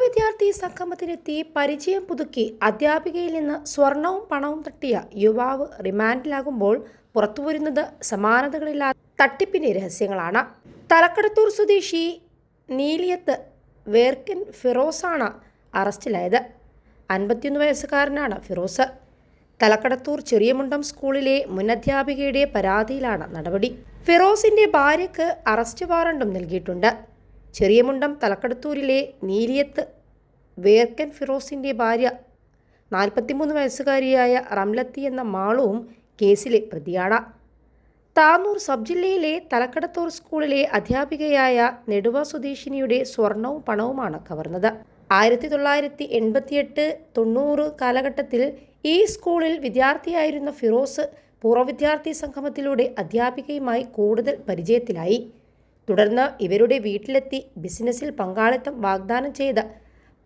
വിദ്യാർത്ഥി സംഗമത്തിനെത്തി പരിചയം പുതുക്കി അധ്യാപികയിൽ നിന്ന് സ്വർണവും പണവും തട്ടിയ യുവാവ് റിമാൻഡിലാകുമ്പോൾ പുറത്തുവരുന്നത് സമാനതകളില്ലാത്ത തട്ടിപ്പിന്റെ രഹസ്യങ്ങളാണ്. തലക്കടത്തൂർ സ്വദേശി നീലിയത്ത് വേർക്കൻ ഫിറോസാണ് അറസ്റ്റിലായത്. അൻപത്തിയൊന്ന് വയസ്സുകാരനാണ് ഫിറോസ്. തലക്കടത്തൂർ ചെറിയമുണ്ടം സ്കൂളിലെ മുന്നധ്യാപികയുടെ പരാതിയിലാണ് നടപടി. ഫിറോസിന്റെ ഭാര്യയ്ക്ക് അറസ്റ്റ് വാറണ്ടും നൽകിയിട്ടുണ്ട്. ചെറിയമുണ്ടം തലക്കടത്തൂരിലെ നീലിയത്ത് വേർക്കൻ ഫിറോസിന്റെ ഭാര്യ നാൽപ്പത്തിമൂന്ന് വയസ്സുകാരിയായ റംലത്തി എന്ന മാളുവും കേസിലെ പ്രതിയാണ്. താനൂർ സബ് ജില്ലയിലെ തലക്കടത്തൂർ സ്കൂളിലെ അധ്യാപികയായ നെടുവ സ്വദേശിനിയുടെ സ്വർണവും പണവുമാണ് കവർന്നത്. ആയിരത്തി തൊള്ളായിരത്തി എൺപത്തിയെട്ട് തൊണ്ണൂറ് കാലഘട്ടത്തിൽ ഈ സ്കൂളിൽ വിദ്യാർത്ഥിയായിരുന്ന ഫിറോസ് പൂർവ വിദ്യാർത്ഥി സംഗമത്തിലൂടെ അധ്യാപികയുമായി കൂടുതൽ പരിചയത്തിലായി. തുടർന്ന് ഇവരുടെ വീട്ടിലെത്തി ബിസിനസ്സിൽ പങ്കാളിത്തം വാഗ്ദാനം ചെയ്ത്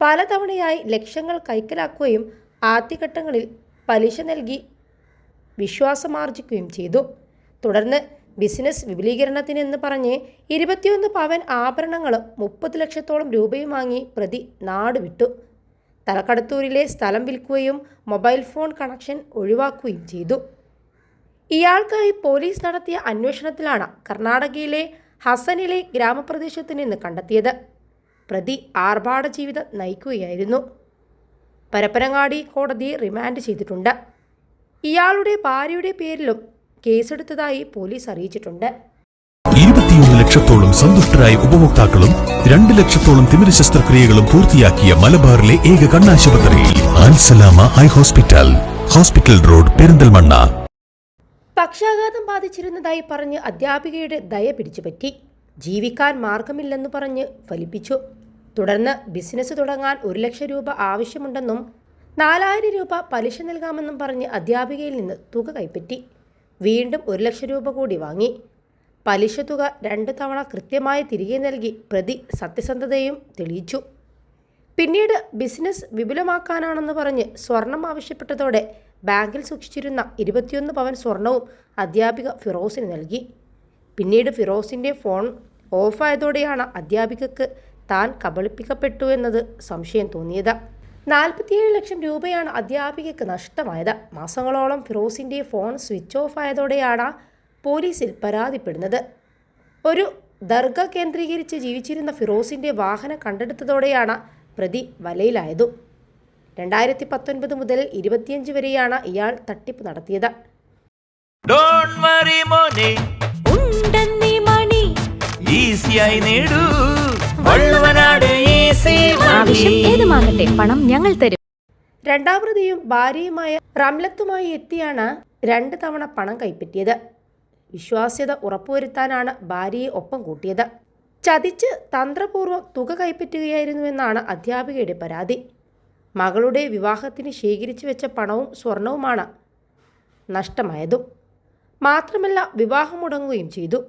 പലതവണയായി ലക്ഷങ്ങൾ കൈക്കലാക്കുകയും ആദ്യഘട്ടങ്ങളിൽ പലിശ നൽകി വിശ്വാസമാർജിക്കുകയും ചെയ്തു. തുടർന്ന് ബിസിനസ് വിപുലീകരണത്തിനെന്ന് പറഞ്ഞ് ഇരുപത്തിയൊന്ന് പവൻ ആഭരണങ്ങൾ മുപ്പത് ലക്ഷത്തോളം രൂപയും വാങ്ങി പ്രതി നാടുവിട്ടു തലക്കടത്തൂരിലെ സ്ഥലം വിൽക്കുകയും മൊബൈൽ ഫോൺ കണക്ഷൻ ഒഴിവാക്കുകയും ചെയ്തു. ഇയാൾക്കായി പോലീസ് നടത്തിയ അന്വേഷണത്തിലാണ് കർണാടകയിലെ ഹസനിലെ ഗ്രാമപ്രദേശത്ത് നിന്ന് കണ്ടെത്തിയത്. പ്രതി ആർഭാട ജീവിതം നയിക്കുകയായിരുന്നു. പരപ്പനങ്ങാടി കോടതി റിമാൻഡ് ചെയ്തിട്ടുണ്ട്. ഇയാളുടെ ഭാര്യയുടെ പേരിലും കേസെടുത്തതായി പോലീസ് അറിയിച്ചിട്ടുണ്ട്. ഇരുപത്തിയൊന്ന് ലക്ഷത്തോളം സന്തുഷ്ടരായ ഉപഭോക്താക്കളും രണ്ട് ലക്ഷത്തോളം തിമിര ശസ്ത്രക്രിയകളും പൂർത്തിയാക്കിയ മലബാറിലെ ഏക കണ്ണാശുപത്രി Al Salama eye hospital. Hospital road Perinthalmanna. പക്ഷാഘാതം ബാധിച്ചിരുന്നതായി പറഞ്ഞ് അധ്യാപികയുടെ ദയ പിടിച്ചുപറ്റി. ജീവിക്കാൻ മാർഗമില്ലെന്ന് പറഞ്ഞ് ഫലിപ്പിച്ചു. തുടർന്ന് ബിസിനസ് തുടങ്ങാൻ ഒരു ലക്ഷം രൂപ ആവശ്യമുണ്ടെന്നും നാലായിരം രൂപ പലിശ നൽകാമെന്നും പറഞ്ഞ് അധ്യാപികയിൽ നിന്ന് തുക കൈപ്പറ്റി. വീണ്ടും ഒരു ലക്ഷം രൂപ കൂടി വാങ്ങി. പലിശ തുക രണ്ട് തവണ കൃത്യമായി തിരികെ നൽകി പ്രതി സത്യസന്ധതയും തെളിയിച്ചു. പിന്നീട് ബിസിനസ് വിപുലമാക്കാനാണെന്ന് പറഞ്ഞ് സ്വർണം ആവശ്യപ്പെട്ടതോടെ ബാങ്കിൽ സൂക്ഷിച്ചിരുന്ന ഇരുപത്തിയൊന്ന് പവൻ സ്വർണവും അധ്യാപിക ഫിറോസിന് നൽകി. പിന്നീട് ഫിറോസിന്റെ ഫോൺ ഓഫായതോടെയാണ് അധ്യാപികക്ക് താൻ കബളിപ്പിക്കപ്പെട്ടു എന്നത് സംശയം തോന്നിയത്. നാൽപ്പത്തിയേഴ് ലക്ഷം രൂപയാണ് അധ്യാപികയ്ക്ക് നഷ്ടമായത്. മാസങ്ങളോളം ഫിറോസിന്റെ ഫോൺ സ്വിച്ച് ഓഫ് ആയതോടെയാണ് പോലീസിൽ പരാതിപ്പെടുന്നത്. ഒരു ദർഗ കേന്ദ്രീകരിച്ച് ജീവിച്ചിരുന്ന ഫിറോസിന്റെ വാഹനം കണ്ടെടുത്തതോടെയാണ് പ്രതി വലയിലായതും. രണ്ടായിരത്തി പത്തൊൻപത് മുതൽ ഇരുപത്തിയഞ്ച് വരെയാണ് ഇയാൾ തട്ടിപ്പ് നടത്തിയത്. ഡോണ്ട് വറി മോനെ. ഉണ്ടെന്നീ മണി. ഈസിയായി നേടൂ. വള്ളുവനാട് ഈസി ആവശ്യം ഏതുമാകട്ടെ പണം ഞങ്ങൾ തരും. രണ്ടാം പ്രതിയും ഭാര്യയുമായ റംലത്തുമായി എത്തിയാണ് രണ്ട് തവണ പണം കൈപ്പറ്റിയത്. വിശ്വാസ്യത ഉറപ്പുവരുത്താനാണ് ഭാര്യയെ ഒപ്പം കൂട്ടിയത്. ചതിച്ച് തന്ത്രപൂർവം തുക കൈപ്പറ്റുകയായിരുന്നുവെന്നാണ് അധ്യാപികയുടെ പരാതി. മകളുടെ വിവാഹത്തിന് ശേഖരിച്ചു വെച്ച പണവും സ്വർണവുമാണ് നഷ്ടമായതും. മാത്രമല്ല വിവാഹം മുടങ്ങുകയും ചെയ്തു.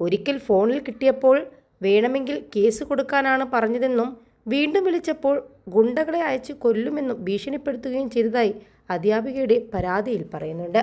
ഒരിക്കൽ ഫോണിൽ കിട്ടിയപ്പോൾ വേണമെങ്കിൽ കേസ് കൊടുക്കാനാണ് പറഞ്ഞതെന്നും വീണ്ടും വിളിച്ചപ്പോൾ ഗുണ്ടകളെ അയച്ച് കൊല്ലുമെന്നും ഭീഷണിപ്പെടുത്തുകയും ചെയ്തതായി അധ്യാപികയുടെ പരാതിയിൽ പറയുന്നുണ്ട്.